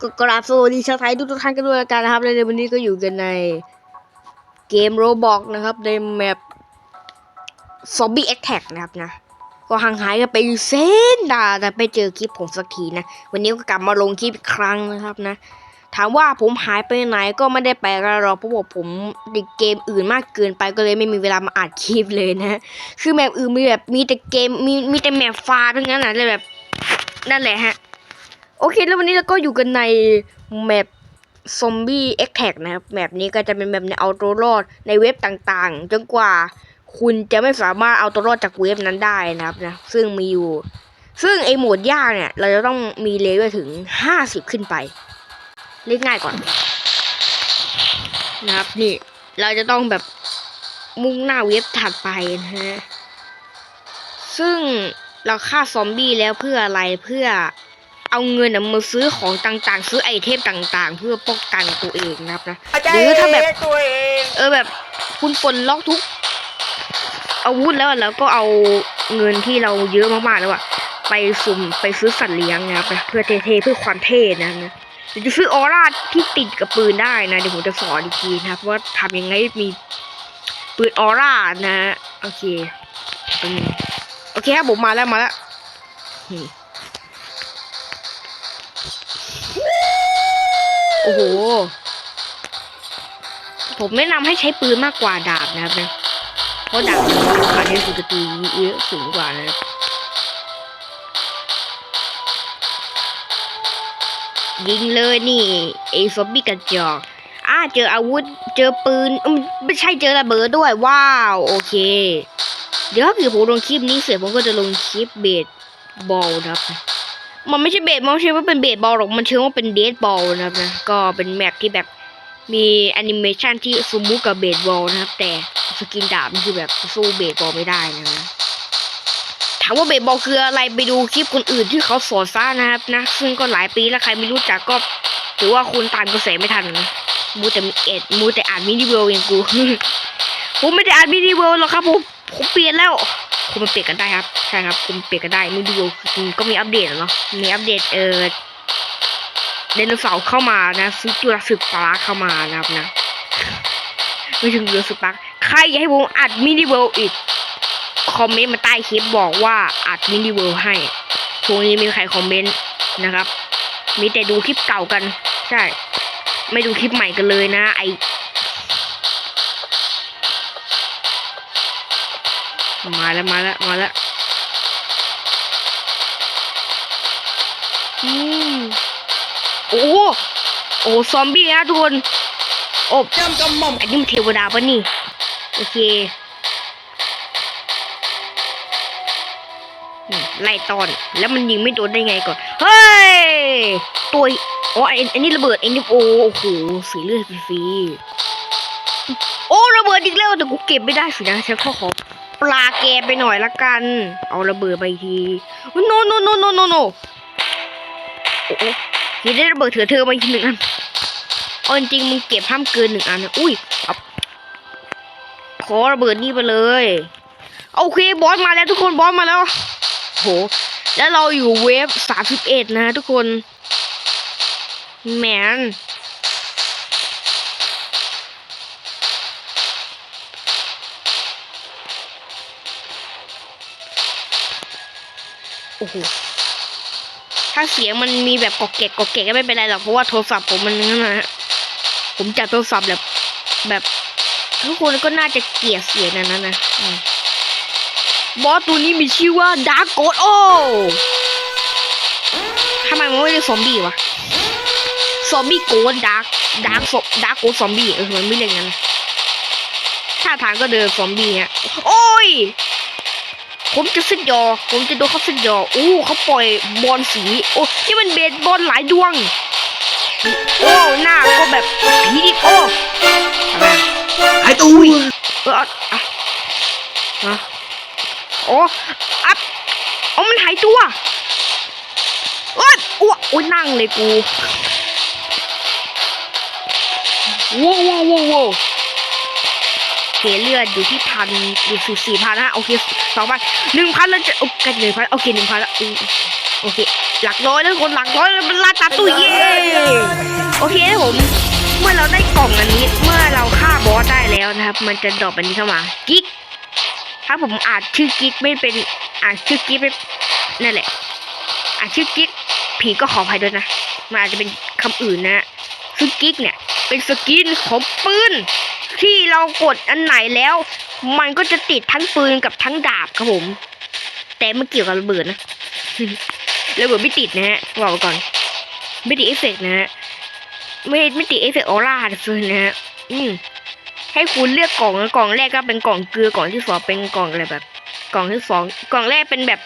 ก็กราบสวัสดีชาวไทยทุกท่านกันด้วยกันนะครับในวันนี้ก็อยู่กันในเกมโรบอกนะครับ ในแมป Zombie Attack นะครับนะ ก็ห่างหายกันไปเส้นดาแต่ไปเจอคลิปผมสักทีนะ วันนี้ก็กลับมาลงคลิปอีกครั้งนะครับนะ ถามว่าผมหายไปไหนก็ไม่ได้ไปอะไรหรอกเพราะว่าผมติดเกมอื่นมากเกินไปก็เลยไม่มีเวลามาอัดคลิปเลยนะ คือแมปอื่นมีแบบมีแต่เกมมีมีแต่แมปฟาทั้งนั้นนะเลยแบบนั่นแหละฮะ โอเคแล้ววันนี้เราก็อยู่กันในแมปซอมบี้เอ็กแท็กนะครับแมปนี้ก็จะเป็นแบบในเอาตัวรอดในเว็บต่างๆ จนกว่าคุณจะไม่สามารถเอาตัวรอดจากเว็บนั้นได้นะครับนะซึ่งมีอยู่ ซึ่งไอโหมดยากเนี่ย เราจะต้องมีเลเวลถึง50ขึ้นไปเล่นง่ายก่อน นะครับนี่ เราจะต้องแบบมุ่งหน้าเว็บถัดไปนะฮะซึ่งเราฆ่าซอมบี้แล้วเพื่ออะไรเพื่อ เอาเงินน่ะมาซื้อของต่างๆ ซื้อไอเทมต่างๆ เพื่อป้องกันตัวเองนะครับนะหรือถ้าแบบตัวเองเออแบบคุณปลดล็อกทุก อาวุธแล้วแล้วก็เอาเงินที่เราเยอะมากๆแล้วอะไปสุ่มไปซื้อสัตว์เลี้ยงนะครับนะเพื่อเท่ๆเพื่อความเท่นะนะเดี๋ยวจะซื้อออร่าที่ติดกับปืนได้นะเดี๋ยวผมจะสอนอีกทีนะครับว่าทำยังไงมีปืนออร่านะฮะโอเคอืมโอเคครับผมมาแล้วมาแล้ว อ้โห ผมแนะนำให้ใช้ปืนมากกว่าดาบนะครับนะเพราะดาบมันมีการใช้สุดตีเยอะสูงกว่านะครับยิงเลยนี่ไอ้ซอมบี้กระจอกอ่าเจออาวุธ เจอปืนอืมไม่ใช่เจอระเบิดด้วย ว้าว โอเค เดี๋ยวถ้าเกิดผมลงคลิปนี้เสร็จผมก็จะลงคลิปเบสบอลนะครับ มันไม่ใช่เบสบอลใช่ว่าเป็นเบสบอลหรอกมันเชื่อว่าเป็นเดสบอลนะครับนะก็เป็นแมปที่แบบมีแอนิเมชันที่สมมุติกับเบสบอลนะครับ แต่สกินดาบมันคือแบบสู้เบสบอลไม่ได้นะถามว่าเบสบอลคืออะไรไปดูคลิปคนอื่นที่เขาสอนซ่านะครับนะ ซึ่งก็หลายปีแล้วใครไม่รู้จักก็ถือว่าคุณตามกระแสไม่ทันนะมูแต่เอ็ดมูแต่อ่านมินิเวลเองกูผมไม่ได้อ่านมินิเวลหรอกครับผมผมเปลี่ยนแล้ว คุณมาเปลี่ยนกันได้ครับ ใช่ครับ คุณเปลี่ยนกันได้มินิเวลก็มีอัปเดตเนาะ มีอัปเดตเออไดนเสาร์เข้ามานะซื้อจุลศิษย์ปาร์คเข้ามานะครับนะ ไม่ถึงจุลศิษย์ปาร์คใครอยากให้ผมอัดมินิเวิลด์อีก คอมเมนต์มาใต้คลิปบอกว่าอัดมินิเวิลด์ให้ช่วงนี้มีใครคอมเมนต์นะครับ มีแต่ดูคลิปเก่ากัน ใช่ ไม่ดูคลิปใหม่กันเลยนะ ไอ มาแล้วมาแล้วมาแล้วอืมโอ้โหโอ้ซอมบี้นะทุกคนโอ้จำกำหม่อมอันนี้มันเทวดาปะนี่ โอเคอืมไล่ตอนแล้วมันยิงไม่โดนได้ไงก่อน เฮ้ย ตัวอ๋อไอ้ไอันนี้ระเบิดไอ้นี่โอ้โอ้โหสีเลือดฟรีๆโอ้ระเบิดอีกแล้วแต่กูเก็บไม่ได้สินะฉันขอขอป ลาแกไปหน่อยละกัน เอาระเบิดไปทีโนโนโนโนโนโนโอ้โหทีได้ระเบิดเถื่อเธอมาอีหนึ่งอันเอาจริงมึงเก็บห้ามเกินหนึ่งอันนะอุ้ยขอระเบิดนี่ไปเลยโอเคบอสมาแล้วทุกคนบอสมาแล้วโหแล้วเราอยู่เวฟสามสิบเอ็ดนะทุกคนแมน โอ้โหถ้าเสียงมันมีแบบกอกแกกกอกแกกก็ไม่เป็นไรหรอกเพราะว่าโทรศัพท์ผมมันนั่นนะฮะผมจับโทรศัพท์แบบ แบบทุกคนก็น่าจะเกลียดเสียงนั้นนะนะบอสตัวนี้มีชื่อว่าดาร์กโกดโอทำไมมันไม่ได้ซอมบี้วะซอมบี้โกดดาร์กดาร์กดาร์กโกดซอมบี้เออมันไม่เรียกงั้นท่าทางก็เดินซอมบี้ฮะโอ้ย ผมจะสึกยอ ผมจะโดนเขาสึกยอ อู้เขาปล่อยบอลสี โอ้นี่มันเบสบอลหลายดวง โอ้หน้าก็แบบผีดิโอ้อะไรไอ้ตุ้ยเอออะอะฮะโอ้อัดโอ้มันหายตัวโอ้ยอ้วกโอ้ยนั่งเลยกูว้าวว้าวว้าวว้าวโอ เคเลือดอยู่ที่พันอยู่สี่สี่พันนะโอเคสองพันหนึ่งพันแล้วจะโอเคหนึ่งพันโอเคหนึ่งพันแล้วโอเค หลักร้อยแล้วคนหลักร้อยแล้วมันลาตาตุ้ยเย้โอเคผมเมื่อเราได้กล่องอันนี้ เมื่อเราฆ่าบอสได้แล้วนะครับ มันจะดรอปอันนี้เข้ามากิ๊กถ้าผมอ่านชื่อกิ๊กไม่เป็นอ่านชื่อกิ๊กไม่นั่นแหละอ่านชื่อกิ๊กผีก็ขออภัยด้วยนะมันอาจจะเป็นคำอื่นนะฮะคือกิ๊กเนี่ย เป็นสกินของปืน ที่เรากดอันไหนแล้ว มันก็จะติดทั้งปืนกับทั้งดาบครับผม แต่ไม่เกี่ยวกับระเบิดนะระเบิดไม่ติดนะฮะบอกไว้ก่อนไม่ติดเอฟเฟกต์นะฮะไม่ไม่ติดเอฟเฟกต์ออร่าเลยนะฮะอืมให้คุณเลือกกล่องนะกล่องแรกก็เป็นกล่องเกลือกล่องที่สองเป็นกล่องอะไรแบบ กล่องที่สองกล่องแรกเป็นแบบ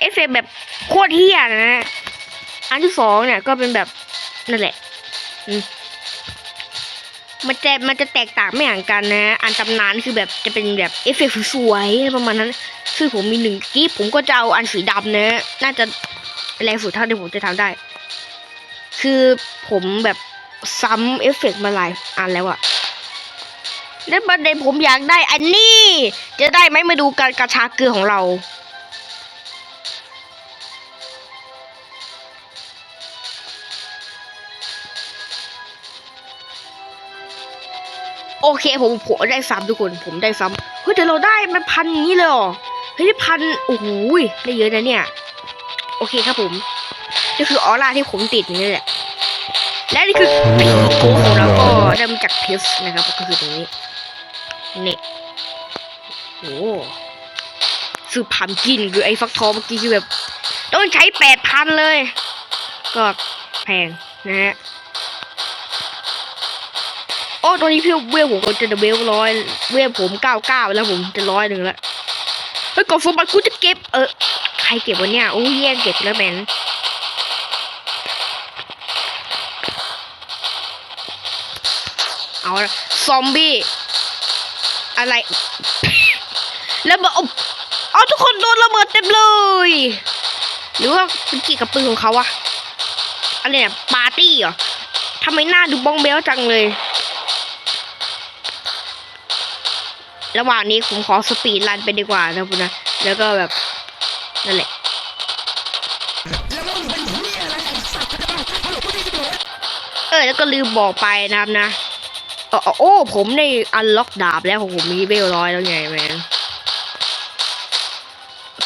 เอฟเฟกต์แบบโคตรเฮี้ยนะฮะอันที่สองเนี่ยก็เป็นแบบนั่นแหละ อืม มันจะมันจะแตกต่างไม่ห่างกันนะ อันตำนานคือแบบจะเป็นแบบเอฟเฟกต์สวยประมาณนั้นคือผมมีหนึ่งกิฟผมก็จะเอาอันสีดำนะ น่าจะแรงสุดเท่าที่ผมจะทำได้ คือผมแบบซ้ำเอฟเฟกต์มาหลายอันแล้วอะแล้วประเด็นผมอยากได้อันนี้ จะได้ไหมมาดูการกระชากเกลือของเรา โอเคผมผมได้ซ้ำทุกคน ผมได้ซ้ำเฮ้ยแต่เราได้มันพันอย่างนี้เลยเหรอเฮ้ยพันโอ้โหได้เยอะนะเนี่ย โอเคครับผมนี่คือออร่าที่ผมติดนี่แหละ และนี่คือผีโป๊ของเราก็ได้มาจากเพชรนะครับก็คือตรงนี้นี่โอ้ซื้อพันกินคือไอ้ฟักทองเมื่อกี้คือแบบต้องใช้แปดพันเลย ก็แพงนะฮะ โอ้ตอนนี้พี่เวลผมก็จะเวลร้อยเวลผมเก้าเก้าแล้วผมจะร้อยหนึ่งแล้วเฮ้ยกล่องสมบัติกูจะเก็บเออใครเก็บวะเนี่ยโอ้ยแย่งเก็บแล้วแมนเอาละซอมบี้อะไร แล้วเบิดเอาเอาทุกคนโดนระเบิดเต็มเลย หรือว่าเป็นกี่กับปืนของเขาอะอะไรเนี่ยปาร์ตี้เหรอทำไมหน้าดูบ้องเบลจังเลย ระหว่างนี้ผมขอสปีดรันไปดีกว่านะคุณนะ แล้วก็แบบ นั่นแหละเออแล้วก็ลืมบอกไปนะครับนะเออโอ้ผมได้อันล็อกดาบแล้วของผมมีเบลร้อยแล้วไงแมน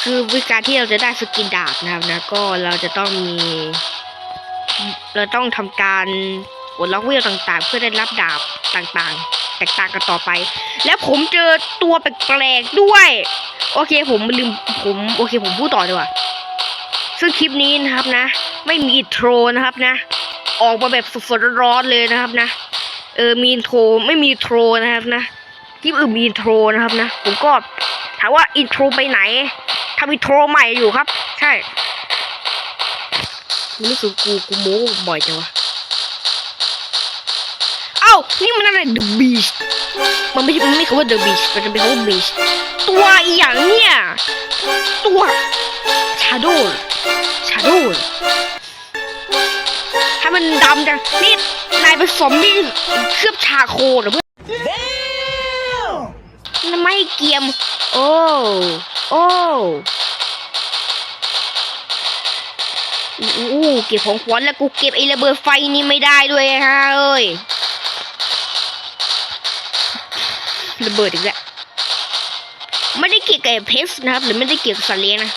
คือวิธีการที่เราจะได้สกินดาบนะครับนะก็เราจะต้องมี เราต้องทำการกดล็อกเวลต่างๆ เพื่อได้รับดาบต่างๆ แตกต่างกันต่อไป แล้วผมเจอตัวแปลกๆด้วย โอเคผมลืมผมโอเคผมพูดต่อดีกว่า ซึ่งคลิปนี้นะครับนะ ไม่มีอินโทรนะครับนะ ออกมาแบบสดๆร้อนๆเลยนะครับนะ เออมีอินโทรไม่มีโทรนะครับนะคลิปอื่นมีอินโทรนะครับนะ ผมก็ถามว่าอินโทรไปไหนทำอินโทรใหม่อยู่ครับ ใช่รู้สึกกูกูโม้บ่อยจังวะ เอ้านี่มันอะไร The Beast มันไม่ใช่มันไม่คำว่า The Beast มันจะเป็นคำว่า Beast ตัวอหย่างเนี่ย ตัว Shadow Shadow ให้มันดำจัง นี่ นายเป็นซอมบี้เคลือบชาโคเหรอเพื่อนมันไม่เกียม โอ้ โอ้อู้เก็บของขวัญแล้วกูเก็บไอ้ระเบิดไฟนี่ไม่ได้ด้วยฮะเอ้ย ระเบิดอีกแล้วไม่ได้เกี่ยวกับเพสนะครับ หรือไม่ได้เกี่ยวกับสัตว์เลี้ยงนะ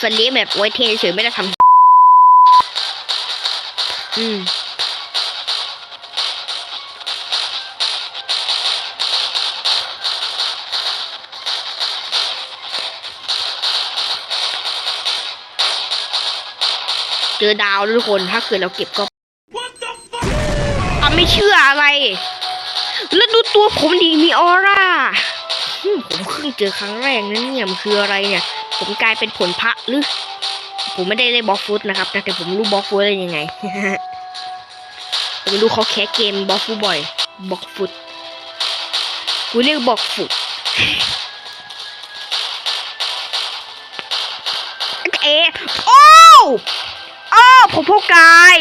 สัตว์เลี้ยงแบบไว้เทเฉยไม่ได้ทำอืมเจอดาวแล้วทุกคนถ้าเกิดเราเก็บก็อะไม่เชื่ออะไร แล้วดูตัวผมดีมีออร่าผมเพิ่งเจอครั้งแรกนะเนี่ยมันคืออะไรเนี่ย ผมกลายเป็นผลพระหรือ ผมไม่ได้ได้บล็อกฟุตนะครับแต่ผมรู้บล็อกฟุตได้ยังไงผมรู้เขาแคสเกมบล็อกฟุตบ่อยบล็อกฟุตกูเรียกบล็อกฟุตเอโอ้โอ้ผมพบกาย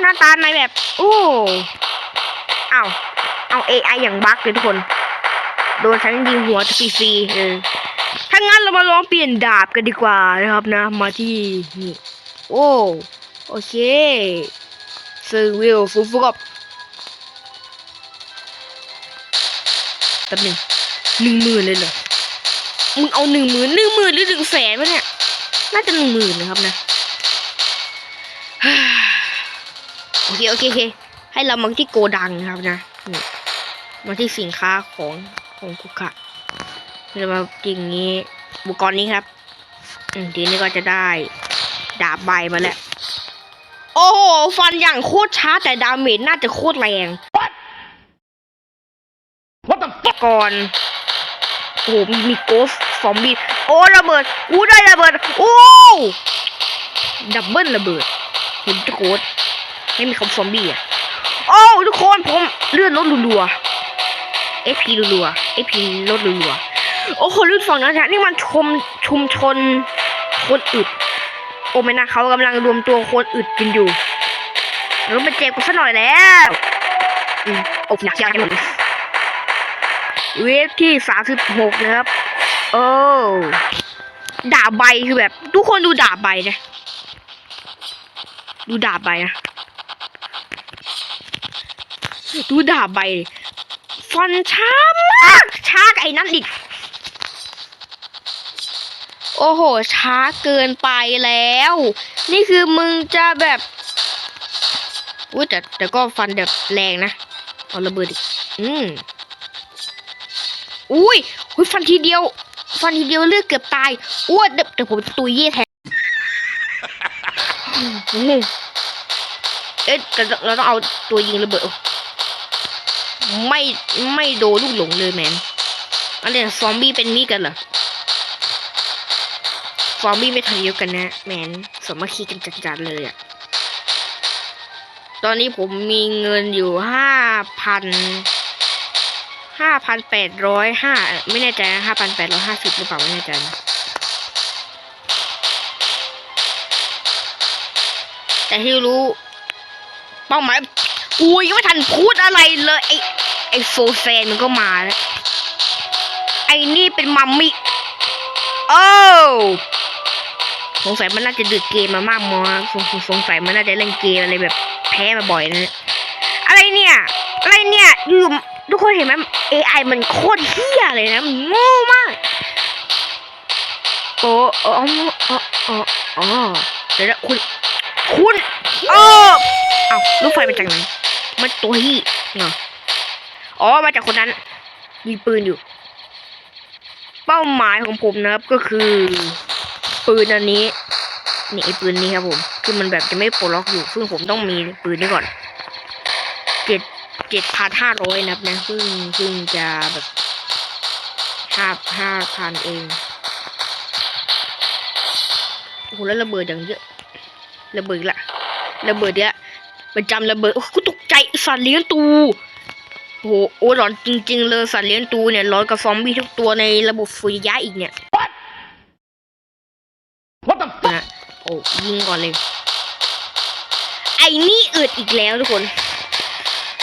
หน้าตาในแบบ โอ้ อาเอา AI อย่างบั๊กเลยทุกคน โดนฉันยิงหัวฟรีๆเออถ้างั้นเรามาลองเปลี่ยนดาบกันดีกว่านะครับนะ มาที่นี่โอ้โอเคซื้อวิวฟุฟุกับแป๊บหนึงหนึ่งหมื่นเลยเหรอมึงเอาหนึ่งหมื่นหนึ่งหมื่นหรือหนึ่งแสนวะเนี่ยน่าจะหนึ่งหมื่นนะครับนะโอเคโอเคโอเค ให้เรามาที่โกดังนะครับนะนี่มาที่สินค้าของของคุกคะเรามาอย่างนี้อุปกรณ์นี้ครับอืมทีนี้ก็จะได้ดาบใบมาแล้ว โอ้โห ฟันอย่างโคตรช้าแต่ดาเมจน่าจะโคตรแรง What the แต่ก่อนโอ้โหมีมีโกสซอมบี้โอ้ระเบิดอู้ได้ระเบิดโอ้ดับเบิลระเบิดเห็นโกสไม่มีคำซอมบี้อะ โอ้ทุกคนผมเลื่อนลดรัวๆ FP รัวๆ FP ลดรัวๆ โอ้โหลื่นฝั่งนั้นนะนี่มันชมชุมชนคนอึด โอ้ไม่นะเขากำลังรวมตัวคนอึดกันอยู่แล้วมาเจ็บกันสักหน่อยแล้วอืมอกหนักยากกันหมดเลยเวฟที่สามสิบหกนะครับ โอ้ดาบใบคือแบบ ทุกคนดูดาบใบนะ ดูดาบใบนะ ดูดาบใบดิฟันช้ามากช้ากับไอ้นั่นอีก โอ้โห ช้าเกินไปแล้ว นี่คือมึงจะแบบอุ้ยแต่แต่ก็ฟันแบบแรงนะ เอาระเบิดอีก อืมอุ้ยอุ้ยฟันทีเดียว ฟันทีเดียวเลือดเกือบตายอ้วนเดี๋ยวเดี๋ยวผมตุยเย่แทนอืมเอ๊ะแต่เราต้องเอาตัวยิงระเบิดโอ้ ไม่ไม่โดนลูกหลงเลยแมนอะไรนะซอมบี้เป็นมีกันเหรอซอมบี้ไม่ทันเยอะกันนะ แมนสมัคคีกันจัดๆเลยอะตอนนี้ผมมีเงินอยู่ห้าพันห้าพันแปดร้อยห้าไม่แน่ใจนะห้าพันแปดร้อยห้าสิบหรือเปล่าไม่แน่ใจนะแต่ที่รู้เป้าหมายอุ้ยไม่ทันพูดอะไรเลยไอ ไอโซแซนมันก็มาแล้วไอนี่เป็นมัมมี่โอ้สงสัยมันน่าจะดึกเกมมามากมอสงสงสัยมันน่าจะเล่นเกมอะไรแบบแพ้มาบ่อยนะ อะไรเนี่ย อะไรเนี่ยอยู่ทุกคนเห็นไหม AI มันโคตรเฮี้ยเลยนะมันโง่มาก โอ้อ๋ออ๋ออ๋ออ๋อเดี๋ยวนะคุณ คุณ เออ เอาลูกไฟมาจากไหน มันตัวฮี้เหรอ อ๋อมาจากคนนั้น มีปืนอยู่ เป้าหมายของผมนะครับก็คือ ปืนอันนี้นี่ไอ้ปืนนี้ครับผม คือมันแบบจะไม่ปลดล็อกอยู่ซึ่งผมต้องมีปืนนี้ก่อนเจ็ดเจ็ดพันห้าร้อยนะครับนะซึ่งซึ่งจะแบบห้าห้าพันเองโอ้โหแล้วระเบิดอย่างเยอะระเบิดละระเบิดเยอะประจำระเบิดโอ้โหกูตกใจสัตว์เลี้ยงตู โอ้โหโอ้ร้อนจริง ๆ เลยสัตว์เลี้ยงตูเนี่ยร้อนกับซอมบี้ทุกตัวในระบบฟุยยะอีกเนี่ย What the นะโอ้ยิงก่อนเลย ไอ้นี่อึดอีกแล้วทุกคน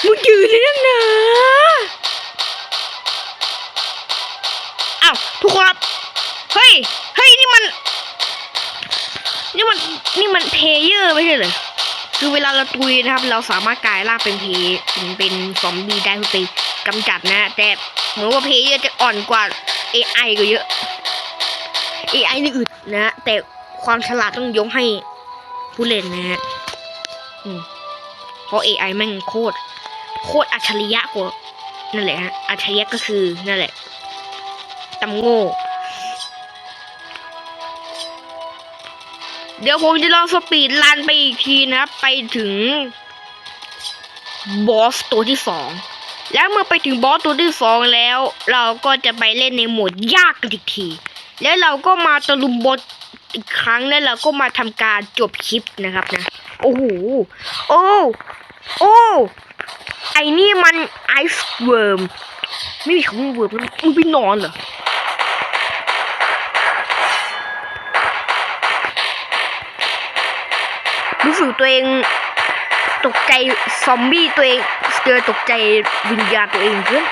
มึงยืนเลยนักหนาอ้าวทุกคนครับ เฮ้ย เฮ้ย นี่มัน นี่มัน นี่มันเพลเยอร์ไม่ใช่เหรอ คือเวลาเราตุยนะครับ เราสามารถกลายร่างเป็นเพเป็นซอมบี้ได้เพื่อไปกำจัดนะ แต่เหมือนว่าเพย์จะอ่อนกว่า AI ก็เยอะ AI นี่อึดนะ แต่ความฉลาดต้องยกให้ผู้เล่นนะฮะเพราะ AI แม่งโคตร โคตรอัจฉริยะกว่านั่นแหละฮะอัจฉริยะก็คือนั่นแหละตำโง่ เดี๋ยวผมจะลองสปีดรันไปอีกทีนะครับ ไปถึงบอสตัวที่สอง แล้วเมื่อไปถึงบอสตัวที่สองแล้ว เราก็จะไปเล่นในโหมดยากกันอีกที แล้วเราก็มาตะลุมบอสอีกครั้งแล้วเราก็มาทำการจบคลิปนะครับนะ โอ้โห โอ้ โอ้ ไอ้นี่มันไอซ์เวิร์ม ไม่มีคำว่าเวิร์มแล้วมึงไปนอนเหรอ รู้สึกตัวเองตกใจซอมบี้ตัวเองเจอตกใจวิญญาณตัวเองเพื่อน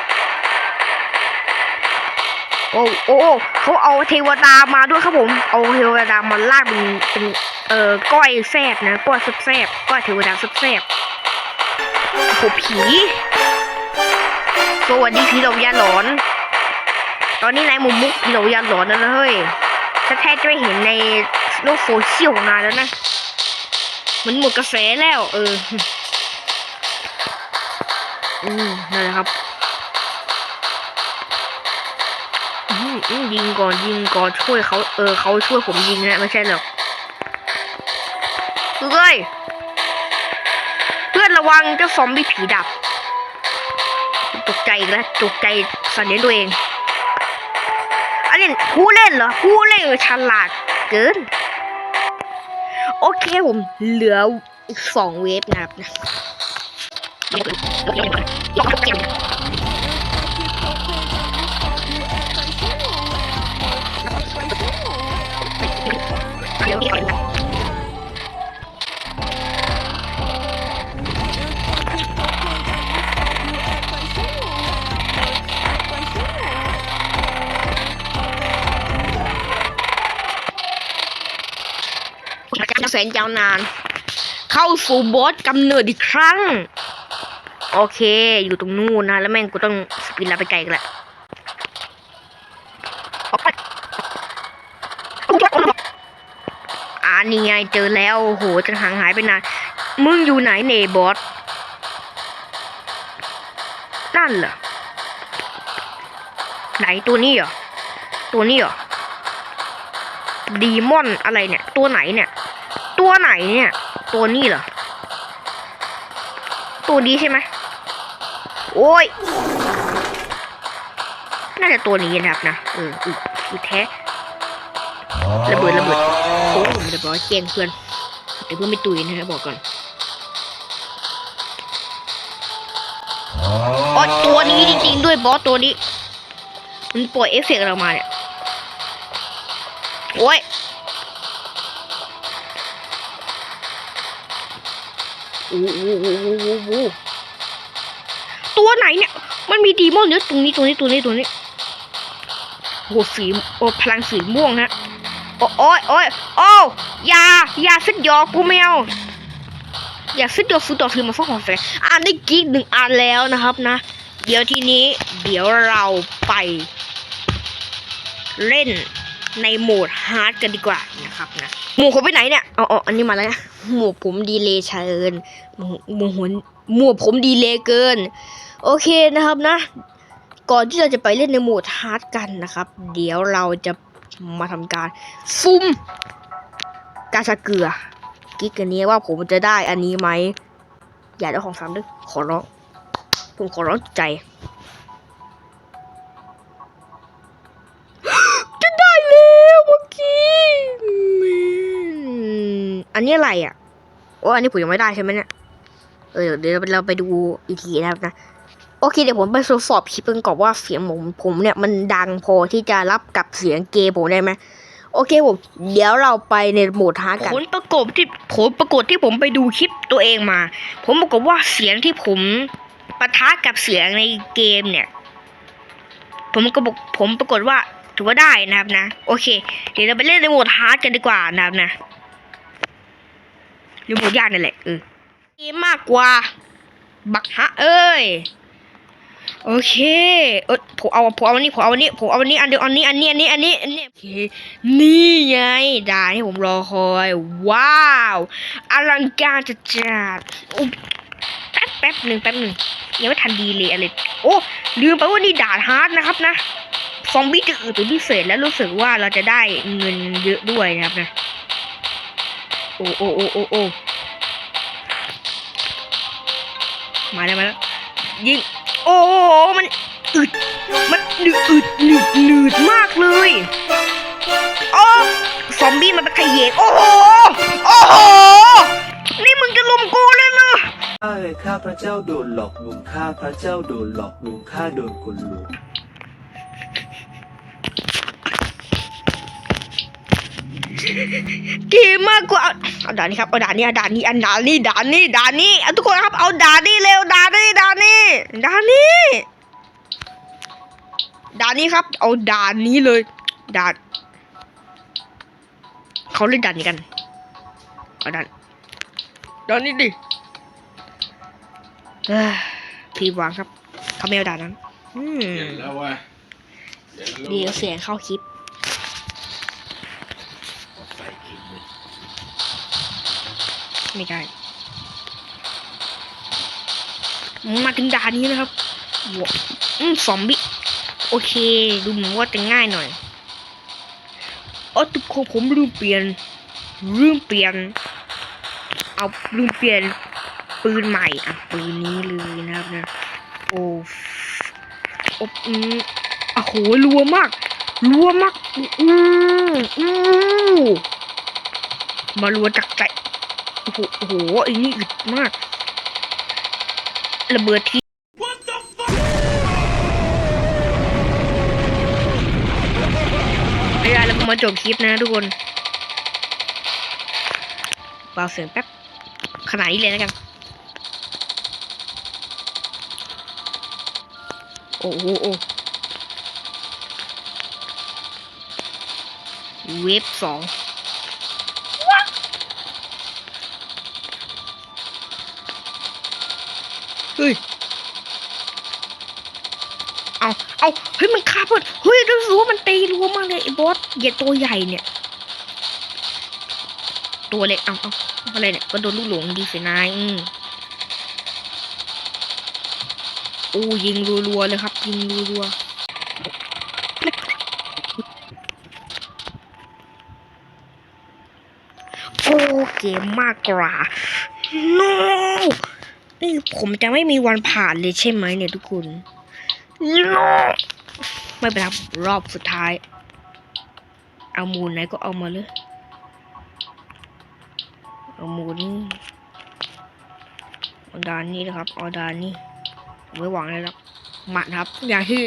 โอ้โอ้เขาเอาเทวดามาด้วยครับผม เอาเทวดามาลากเป็นเป็นเอ่อก้อยแซบนะก้อยแซบก้อยเทวดาแซบๆโอ้ผีสวัสดีผีหลอกยาหลอน ตอนนี้นายหมุมมุกผีหลอกยาหลอนแล้วนะเฮ้ยถ้าแท้จะไม่เห็นในโลกโซเชียลนานแล้วนะ มันหมดกระแสแล้ว เอออืมนั่นแหละครับอือยิงก่อนยิงก่อนช่วยเขาเออเขาช่วยผมยิงนะไม่ใช่หรอกเฮ้ยเพื่อนระวังเจ้าซอมบี้ผีดับ ตกใจอีกแล้วตกใจสั่นเลี้ตัวเองอันนี้ผู้เล่นเหรอผู้เล่นฉลาดเกิน โอเคผมเหลืออีกสองเวฟนะครับนะ นยาวนาน เข้าสู่บอสกำเนิดอีกครั้ง โอเค อยู่ตรงนู้นนะ แล้วแม่งกูต้องสปีดลาไปไกลกันแหละอ่านี่ไงเจอแล้วโอ้โหจะห่างหายไปนานมึงอยู่ไหนเนบอสนั่นเหรอไหนตัวนี้เหรอตัวนี้เหรอดีมอนอะไรเนี่ย ตัวไหนเนี่ย ตัวไหนเนี่ย ตัวนี้เหรอ ตัวนี้ใช่ไหม โอ้ย น่าจะตัวนี้นะครับนะ เอออืออือแท้ระเบิดระเบิดโอ้เรียบร้อยเกงเพื่อนเดี๋ยวเพื่อนไม่ตุยนะฮะบอกก่อนอ๋อตัวนี้จริงๆด้วยบอสตัวนี้ มันปล่อยเอฟเฟกต์เรามาเนี่ย โอ้โหโอ้โหโอ้โหตัวไหนเนี่ย มันมีดีมอนเยอะตรงนี้ตรงนี้ตรงนี้ตรงนี้โอ้โหสีโอ้พลังสีม่วงฮะโอ้โอ้ยโอ้ยโอ้ยายาซึดยอกูไม่เอาอย่าซึดยอฟูต่อคือมาฟ้องของแฟนอ่านได้กิ๊กหนึ่งอันแล้วนะครับนะ เดี๋ยวทีนี้เดี๋ยวเราไป เล่นในโหมดฮาร์ดกันดีกว่านะครับนะ หมวกผมไปไหนเนี่ยอ๋ออ๋ออันนี้มาแล้วนะ หมวกผมดีเลยเชิญหมวกหมวมหมวกผมดีเลยเกิน โอเคนะครับนะ ก่อนที่เราจะไปเล่นในโหมดฮาร์ดกันนะครับ เดี๋ยวเราจะมาทำการซุ่มกาชาเกลือกิ๊กกันนี้ว่าผมจะได้อันนี้ไหม อย่าได้ของสามด้วยขอร้อง ผมขอร้องใจ อันนี้อะไรอะโอ้อันนี้ผมยังไม่ได้ใช่ไหมเนี่ย เออเดี๋ยวเราไปดูอีกทีนะครับนะ โอเคเดี๋ยวผมไปทดสอบคลิปกันก่อนว่าเสียงผมผมเนี่ยมันดังพอที่จะรับกับเสียงเกมผมได้ไหมโอเคผมเดี๋ยวเราไปในโหมดฮาร์ดกันผลประกบที่ผลปรากฏที่ผมไปดูคลิปตัวเองมา ผมปรากฏว่าเสียงที่ผมปะทะกับเสียงในเกมเนี่ย ผมก็บอกผมปรากฏว่าถือว่าได้นะครับนะ โอเค เดี๋ยวเราไปเล่นในโหมดฮาร์ดกันดีกว่านะครับนะ หรือโหมดยากนั่นแหละเออเกมมากกว่า บักฮะเอ้ยโอเค เออผมเอาผมเอาอันนี้ผมเอาอันนี้ผมเอาอันนี้อันเดียวอันนี้อันนี้อันนี้อันนี้อันนี้โอเคนี่ไงด่านที่ผมรอคอย ว้าวอลังการจัดจัดแป๊บแป๊บหนึ่งแป๊บหนึ่งยังไม่ทันดีเลยอะไรโอ้ลืมไปว่านี่ด่านฮาร์ดนะครับนะซอมบี้จะอื่นเป็นพิเศษแล้วรู้สึกว่าเราจะได้เงินเยอะด้วยนะครับนะ โอ้โอ้โอ้โอ้โอ้มาแล้วมาแล้วยิงโอ้โหมันอึดมันหนืดอึดหนืดหนืดมากเลยโอ้ซอมบี้มันเป็นขยเยงโอ้โหโอ้โหนี่มึงจะลุมกูเลยนะข้าข้าพระเจ้าโดนหลอกลวงข้าพระเจ้าโดนหลอกลวงข้าโดนคนลวง เกมมากกว่าเอาด่านนี้ครับเอาด่านนี้เอาด่านนี้อันด่านนี้ด่านนี้ด่านนี้เอาทุกคนครับเอาด่านนี้เร็วด่านนี้ด่านนี้ด่านนี้ด่านนี้ครับ เอาด่านนี้เลยด่านเขาเล่นด่านนี้กันเอาด่านด่านนี้ดิเอ้ยพี่วางครับเขาไม่เอาด่านนั้นอืมเห็นแล้วว่าเห็นแล้วเดี๋ยวว่าเสียงเข้าคลิป ไม่ได้มาถึงด่านนี้นะครับว้าวอืมซอมบี้โอเค ดูเหมือนว่าจะง่ายหน่อยโอ้ทุกคนผมลืมเปลี่ยนลืมเปลี่ยน เอาลืมเปลี่ยนปืนใหม่อะปืนนี้เลยนะครับนะโอ้โอ้อืมโอ้โหรัวมากรัวมากอืมอืมมารัวจากใจ โอ้โหไอ้นี่อึดมาก ระเบิดที่ไอ้ยายแล้วมาจบคลิปนะทุกคนเบาเสียงแป๊บ ขนาดนี้เลยแล้วกัน โอ้โหโอ้เว็บสอง เฮ้ยเอาเอาเฮ้ยมันฆ่าเพื่อนเฮ้ยรู้สึกว่ามันตีรัวมากเลยไอ้บอสเหยียดตัวใหญ่เนี่ย ตัวเล็กเอาเอาอะไรเนี่ยก็โดนลูกหลงดีสียนายอืมโอ้ยิงรัวๆเลยครับ ยิงรัวๆโอ้เกมมากกว่า no นี่ผมจะไม่มีวันผ่านเลยใช่ไหมเนี่ยทุกคนไม่เป็นไรรอบสุดท้าย เอามูลไหนก็เอามาเลย เอามูลนี่อดานนี้นะครับเอดานนี้ไม่หวังเลยหรอกมาครับ อย่างที่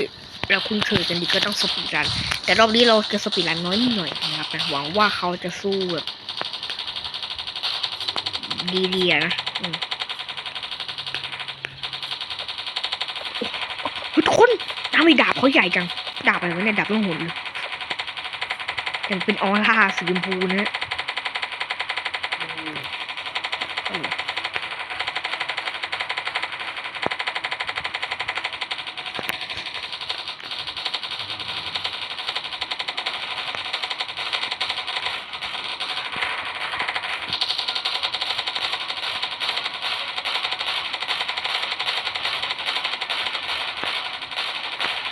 เราคุ้นเคยกันดีก็ต้องสปีดรัน แต่รอบนี้เราจะสปีดรันน้อยนิดหน่อยนะครับนะหวังว่าเขาจะสู้แบบดีๆนะอืมเฮ้ยทุกคนทำ ไมดาบเขาใหญ่จัง ดาบอะไรวะเนี่ย ดาบล่องหนอย่างเป็นออร่าสีชมพูนะฮะ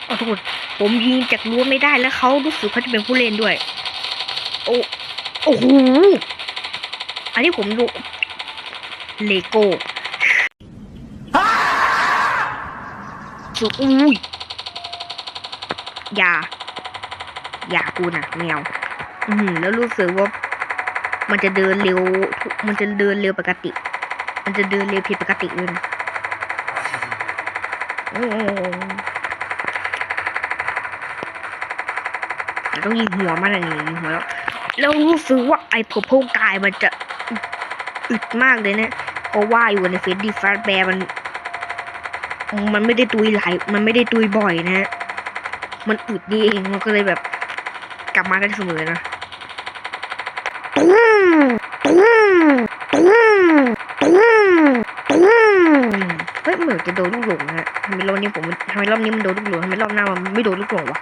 เอาทุกคน ผมยิงจากรั้วไม่ได้แล้วเขารู้สึกเขาจะเป็นผู้เล่นด้วย โอ้โอ้โหอันนี้ผมดูเลโก้สุดอุ้ยอย่าอย่ากูนะแมวอืมแล้วรู้สึกว่า มันจะเดินเร็ว มันจะเดินเร็วปกติ มันจะเดินเร็วผิดปกติเลยนะโอ้ ต้องยิงหัวมันอันนี้ยิงหัวแล้วแล้วรู้สึกว่าไอ้พวกพวกกายมันจะอึดมากเลยนี่ยเพราะว่าอยู่ในเฟสดีฟาแบร์มัน มันไม่ได้ตุยหลายมันไม่ได้ตุยบ่อยนะ มันอึดนี่เองมันก็เลยแบบ กลับมาได้เสมอนะตุ้มตุ้มตุ้มตุ้มตุ้มเฮ้ยเหมือนจะโดนลูกหลงนะทำไมรอบนี้ผมทำไมรอบนี้มันโดนลูกหลงทำไมรอบหน้ามันไม่โดนลูกหลงวะ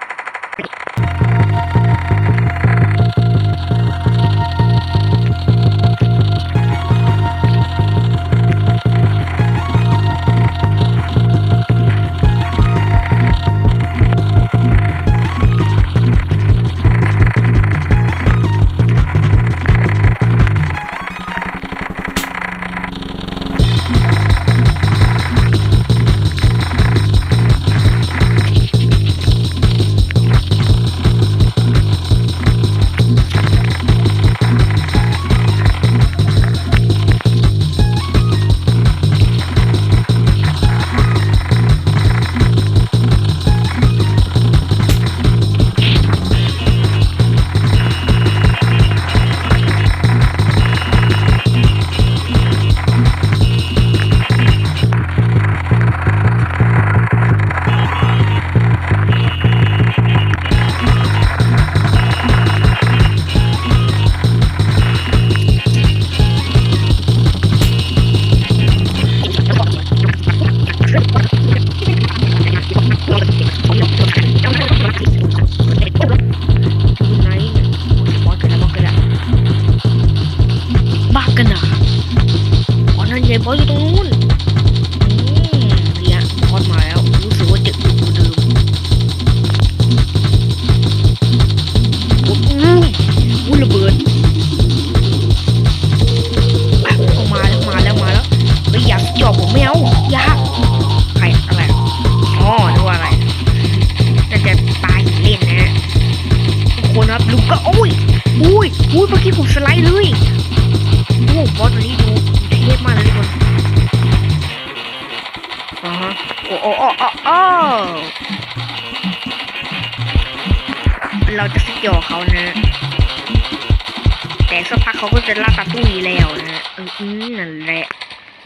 เขาก็จะล่าตาตุ้ยแล้วนะอออืมนั่นแหละ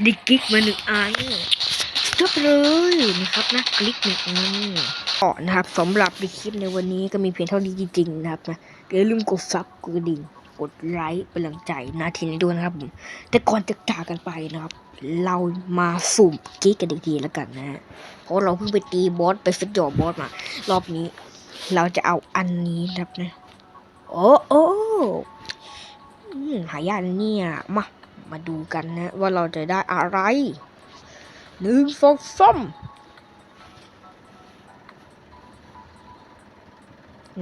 ดิกิกมาหนึ่งอันจบเลยนะครับนะคลิกหนึ่งอันก็นะครับสำหรับคลิปในวันนี้ก็มีเพียงเท่านี้จริงๆนะครับนะอย่าลืมกดซับกดดิ่งกดไลค์เป็นกำลังใจนะทีนี้ด้วยนะครับผมแต่ก่อนจะจากกันไปนะครับ เรามาสุ่มกิ๊กกันอีกทีแล้วกันนะฮะเพราะเราเพิ่งไปตีบอสไปฟิตจอบอสมารอบนี้ เราจะเอาอันนี้นะครับนะ โอ้โอ้ หายากนเนี่ย มา มาดูกันนะ ว่าเราจะได้อะไรหนึ่งสองสาม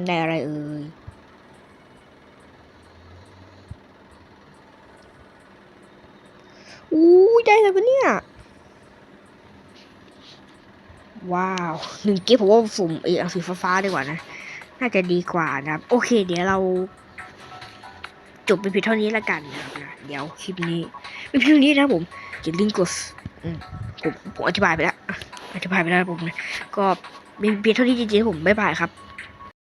ได้อะไรเอ่ยอู้ยได้แล้วปะเนี่ย ว้าวหนึ่งเก็บผมว่าสุ่มเออเอาสีฟ้าๆดีกว่านะ น่าจะดีกว่านะ โอเค เดี๋ยวเรา จบไปเพียงเท่านี้ละกันนะครับนะเดี๋ยวคลิปนี้เป็นเพียงนี้นะผมอย่าลืมกดผมผมอธิบายไปแล้วอธิบายไปแล้วผมนะก็เป็นเพียงเท่านี้จริงๆผมบ๊ายบายครับ